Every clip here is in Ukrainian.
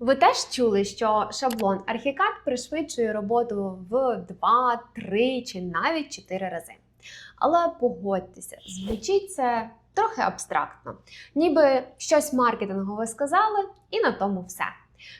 Ви теж чули, що шаблон Archicad пришвидшує роботу в 2, 3 чи навіть 4 рази. Але погодьтеся, звучить це трохи абстрактно, ніби щось маркетингове сказали, і на тому все.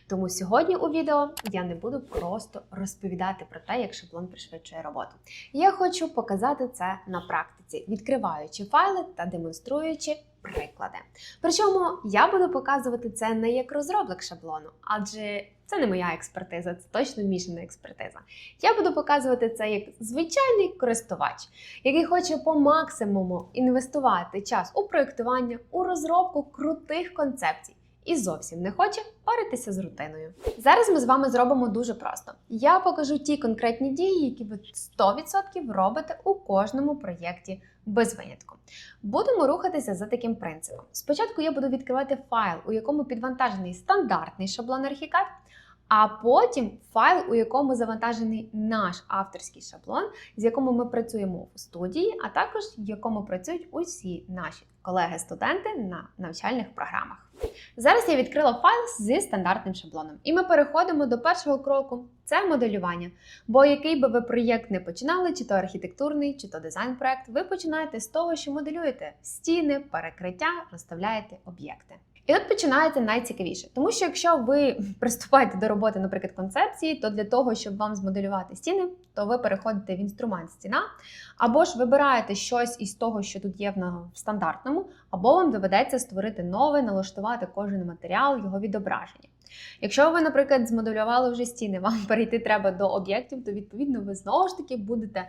Тому сьогодні у відео я не буду просто розповідати про те, як шаблон пришвидшує роботу. Я хочу показати це на практиці, відкриваючи файли та демонструючи приклади. Причому я буду показувати це не як розробник шаблону, адже це не моя експертиза, це точно мішана експертиза. Я буду показувати це як звичайний користувач, який хоче по максимуму інвестувати час у проєктування, у розробку крутих концепцій. І зовсім не хоче паритися з рутиною. Зараз ми з вами зробимо дуже просто. Я покажу ті конкретні дії, які ви 100% робите у кожному проєкті без винятку. Будемо рухатися за таким принципом. Спочатку я буду відкривати файл, у якому підвантажений стандартний шаблон Archicad, а потім файл, у якому завантажений наш авторський шаблон, з якому ми працюємо у студії, а також в якому працюють усі наші колеги-студенти на навчальних програмах. Зараз я відкрила файл зі стандартним шаблоном, і ми переходимо до першого кроку це моделювання. Бо який би ви проєкт не починали, чи то архітектурний, чи то дизайн-проект, ви починаєте з того, що моделюєте стіни, перекриття, розставляєте об'єкти. І тут починається найцікавіше, тому що якщо ви приступаєте до роботи, наприклад, концепції, то для того, щоб вам змоделювати стіни, то ви переходите в інструмент стіна, або ж вибираєте щось із того, що тут є в стандартному, або вам доведеться створити нове, налаштувати кожен матеріал, його відображення. Якщо ви, наприклад, змоделювали вже стіни, вам перейти треба до об'єктів, то відповідно ви знову ж таки будете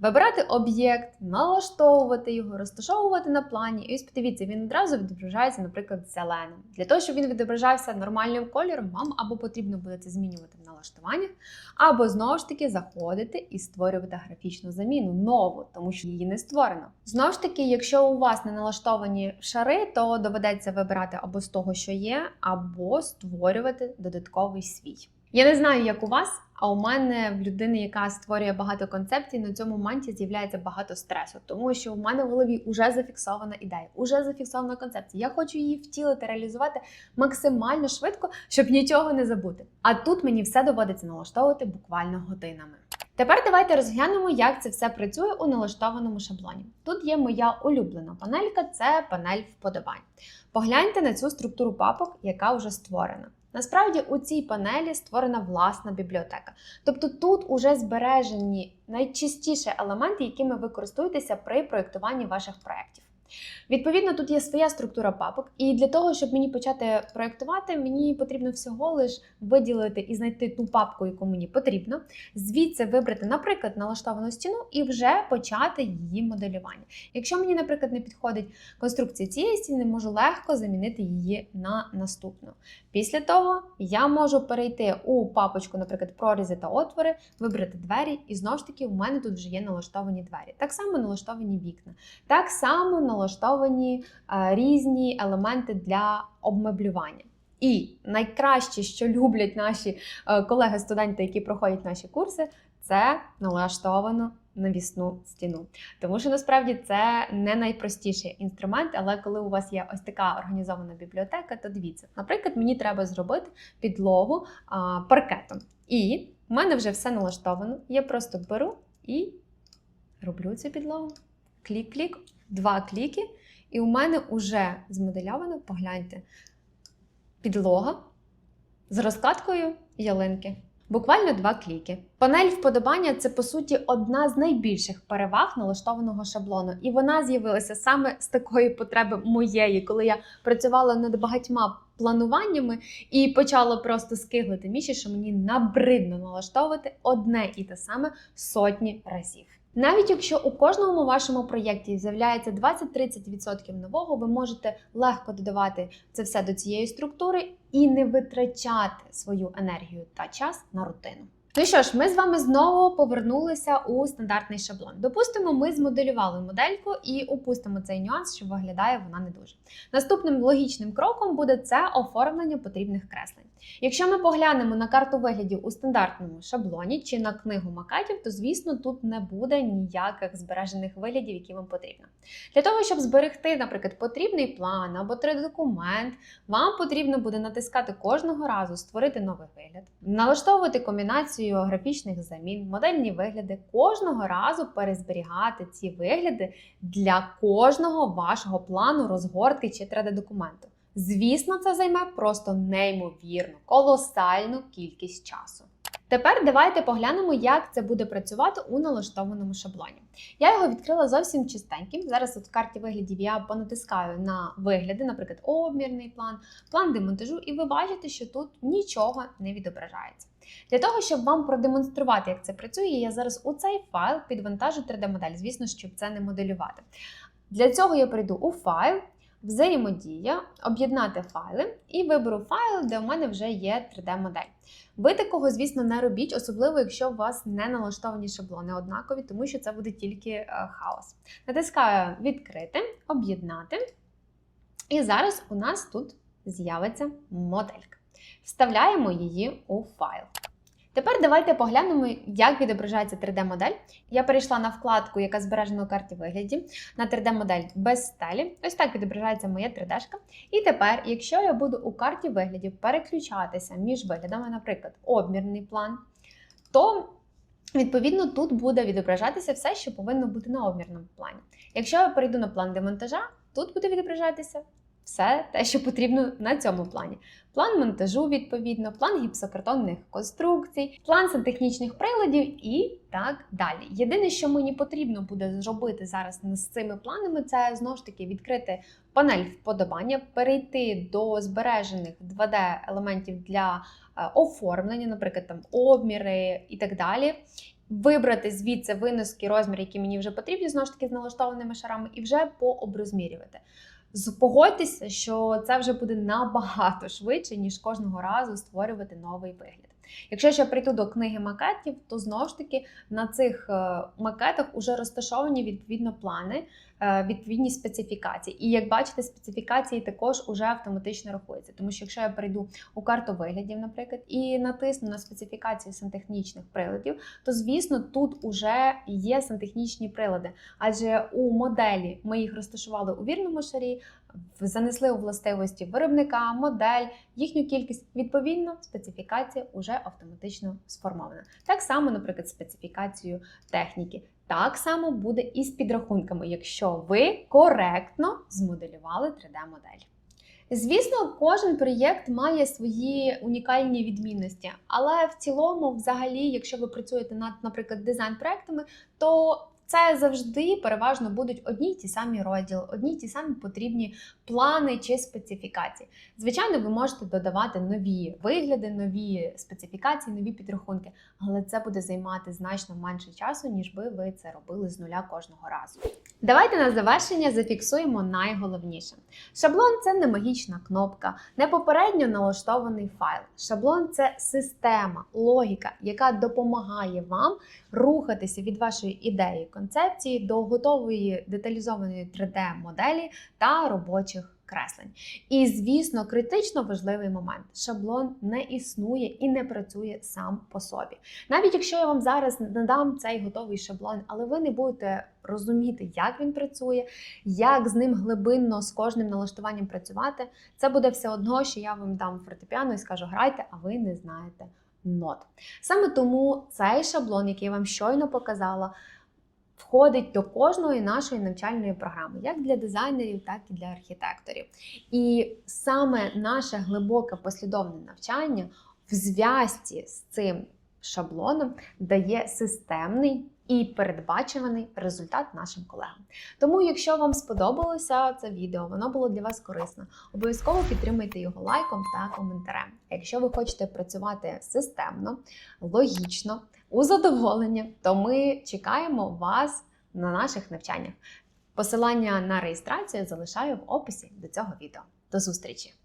вибирати об'єкт, налаштовувати його, розташовувати на плані. І ось подивіться, він одразу відображається, наприклад, зеленим. Для того, щоб він відображався нормальним кольором, вам або потрібно буде це змінювати в налаштуваннях, або знову ж таки заходити і створювати графічну заміну нову, тому що її не створено. Знову ж таки, якщо у вас не налаштовані шари, то доведеться вибирати або з того, що є, або створювати додатковий свій. Я не знаю, як у вас, а у мене в людини, яка створює багато концепцій, на цьому моменті з'являється багато стресу, тому що в мене в голові вже зафіксована ідея, вже зафіксована концепція. Я хочу її втілити, реалізувати максимально швидко, щоб нічого не забути. А тут мені все доводиться налаштовувати буквально годинами. Тепер давайте розглянемо, як це все працює у налаштованому шаблоні. Тут є моя улюблена панелька, це панель вподобань. Погляньте на цю структуру папок, яка вже створена. Насправді у цій панелі створена власна бібліотека. Тобто тут уже збережені найчистіші елементи, якими ви користуєтеся при проєктуванні ваших проєктів. Відповідно, тут є своя структура папок, і для того, щоб мені почати проєктувати, мені потрібно всього лиш виділити і знайти ту папку, яку мені потрібно, звідси вибрати, наприклад, налаштовану стіну і вже почати її моделювання. Якщо мені, наприклад, не підходить конструкція цієї стіни, можу легко замінити її на наступну. Після того я можу перейти у папочку, наприклад, прорізи та отвори, вибрати двері, і знову ж таки, у мене тут вже є налаштовані двері. Так само налаштовані вікна, так само налаштовані е, різні елементи для обмеблювання. І найкраще, що люблять наші е, колеги-студенти, які проходять наші курси, це налаштовано навісну стіну. Тому що насправді це не найпростіший інструмент, але коли у вас є ось така організована бібліотека, то дивіться, наприклад, мені треба зробити підлогу а, паркетом. І в мене вже все налаштовано. Я просто беру і роблю цю підлогу. Клік-клік, два кліки, і у мене вже змодельовано, погляньте, підлога з розкладкою ялинки. Буквально два кліки. Панель вподобання це по суті одна з найбільших переваг налаштованого шаблону, і вона з'явилася саме з такої потреби моєї, коли я працювала над багатьма плануваннями і почала просто скиглити міші, що мені набридно налаштовувати одне і те саме сотні разів. Навіть якщо у кожному вашому проєкті з'являється 20-30% нового, ви можете легко додавати це все до цієї структури і не витрачати свою енергію та час на рутину. Ну що ж, ми з вами знову повернулися у стандартний шаблон. Допустимо, ми змоделювали модельку і упустимо цей нюанс, що виглядає вона не дуже. Наступним логічним кроком буде це оформлення потрібних креслень. Якщо ми поглянемо на карту виглядів у стандартному шаблоні чи на книгу макетів, то звісно тут не буде ніяких збережених виглядів, які вам потрібно. Для того, щоб зберегти, наприклад, потрібний план або 3D-документ, вам потрібно буде натискати кожного разу, створити новий вигляд, налаштовувати комбінацію графічних замін, модельні вигляди, кожного разу перезберігати ці вигляди для кожного вашого плану розгортки чи 3D-документу. Звісно, це займе просто неймовірно, колосальну кількість часу. Тепер давайте поглянемо, як це буде працювати у налаштованому шаблоні. Я його відкрила зовсім чистеньким. Зараз от в карті виглядів я понатискаю на вигляди, наприклад, обмірний план, план демонтажу, і ви бачите, що тут нічого не відображається. Для того, щоб вам продемонструвати, як це працює, я зараз у цей файл підвантажу 3D-модель, звісно, щоб це не моделювати. Для цього я прийду у файл, взаємодія, об'єднати файли і виберу файл, де у мене вже є 3D-модель. Ви такого, звісно, не робіть, особливо якщо у вас не налаштовані шаблони однакові, тому що це буде тільки е, хаос. Натискаю відкрити, об'єднати. І зараз у нас тут з'явиться моделька. Вставляємо її у файл. Тепер давайте поглянемо, як відображається 3D-модель. Я перейшла на вкладку, яка збережена у карті вигляді, на 3D-модель без стелі. Ось так відображається моя 3D-шка. І тепер, якщо я буду у карті виглядів переключатися між виглядами, наприклад, обмірний план, то Відповідно, тут буде відображатися все, що повинно бути на обмірному плані. Якщо я перейду на план демонтажа, тут буде відображатися все те, що потрібно на цьому плані. План монтажу, відповідно, план гіпсокартонних конструкцій, план сантехнічних приладів і так далі. Єдине, що мені потрібно буде зробити зараз з цими планами, це знову ж таки відкрити панель вподобання, перейти до збережених 2D-елементів для е, оформлення, наприклад, там обміри і так далі. Вибрати звідси виноски, розміри, які мені вже потрібні, знову ж таки з налаштованими шарами, і вже пооброзмірювати. Погодьтеся, що це вже буде набагато швидше, ніж кожного разу створювати новий вигляд. Якщо ще прийду до книги макетів, то знову ж таки на цих е, макетах вже розташовані відповідно плани, е, відповідні специфікації. І як бачите, специфікації також вже автоматично рахуються. Тому що якщо я прийду у карту виглядів, наприклад, і натисну на специфікацію сантехнічних приладів, то звісно тут вже є сантехнічні прилади, адже у моделі ми їх розташували у вірному шарі. Занесли у властивості виробника, модель, їхню кількість. Відповідно, специфікація вже автоматично сформована. Так само, наприклад, специфікацію техніки. Так само буде і з підрахунками, якщо ви коректно змоделювали 3D-модель. Звісно, кожен проєкт має свої унікальні відмінності, але в цілому, взагалі, якщо ви працюєте над, наприклад, дизайн-проектами, то це завжди переважно будуть одні й ті самі розділи, одні й ті самі потрібні плани чи специфікації. Звичайно, ви можете додавати нові вигляди, нові специфікації, нові підрахунки, але це буде займати значно менше часу, ніж би ви це робили з нуля кожного разу. Давайте на завершення зафіксуємо найголовніше. Шаблон це не магічна кнопка, не попередньо налаштований файл. Шаблон це система, логіка, яка допомагає вам рухатися від вашої ідеї концепції до готової деталізованої 3D-моделі та робочих креслень. І, звісно, критично важливий момент: шаблон не існує і не працює сам по собі. Навіть якщо я вам зараз надам цей готовий шаблон, але ви не будете розуміти, як він працює, як з ним глибинно з кожним налаштуванням працювати, це буде все одно, що я вам дам фортепіано і скажу грайте, а ви не знаєте нот. Саме тому цей шаблон, який я вам щойно показала, входить до кожної нашої навчальної програми, як для дизайнерів, так і для архітекторів. І саме наше глибоке послідовне навчання в зв'язці з цим шаблоном дає системний і передбачуваний результат нашим колегам. Тому, якщо вам сподобалося це відео, воно було для вас корисно, обов'язково підтримайте його лайком та коментарем. Якщо ви хочете працювати системно, логічно, у задоволення, то ми чекаємо вас на наших навчаннях. Посилання на реєстрацію залишаю в описі до цього відео. До зустрічі!